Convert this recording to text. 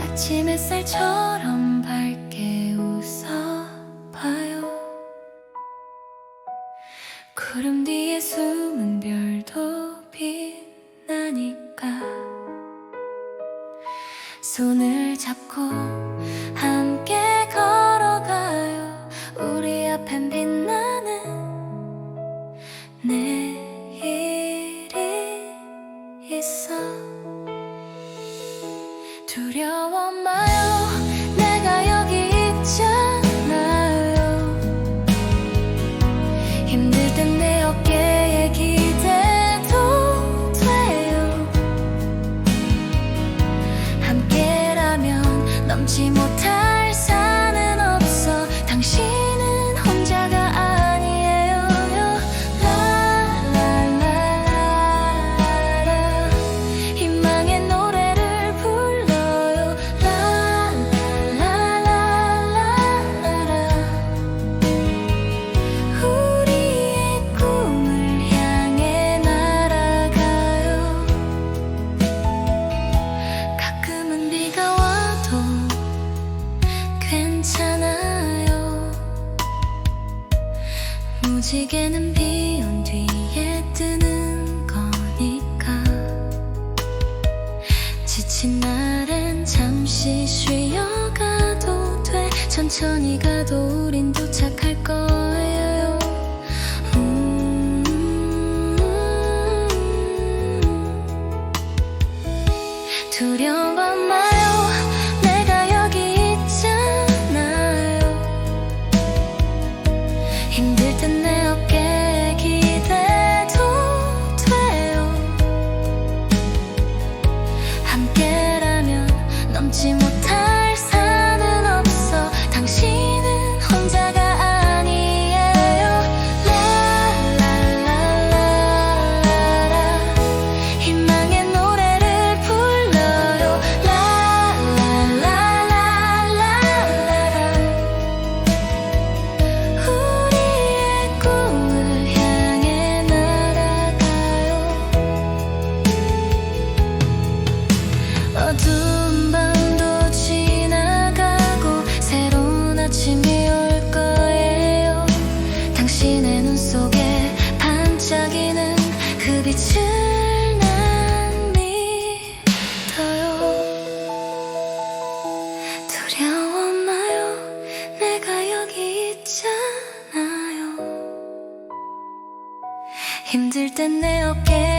아침 햇살처럼 밝게 웃어봐요. 구름 뒤에 숨은 별도 빛나니까 손을 잡고 漂。 무지개는 비온 뒤에 뜨는 거니까. 지친 날엔 잠시 쉬어가도 돼. 천천히 가도 우린 도착할 거예요. 힘들 땐 내 어깨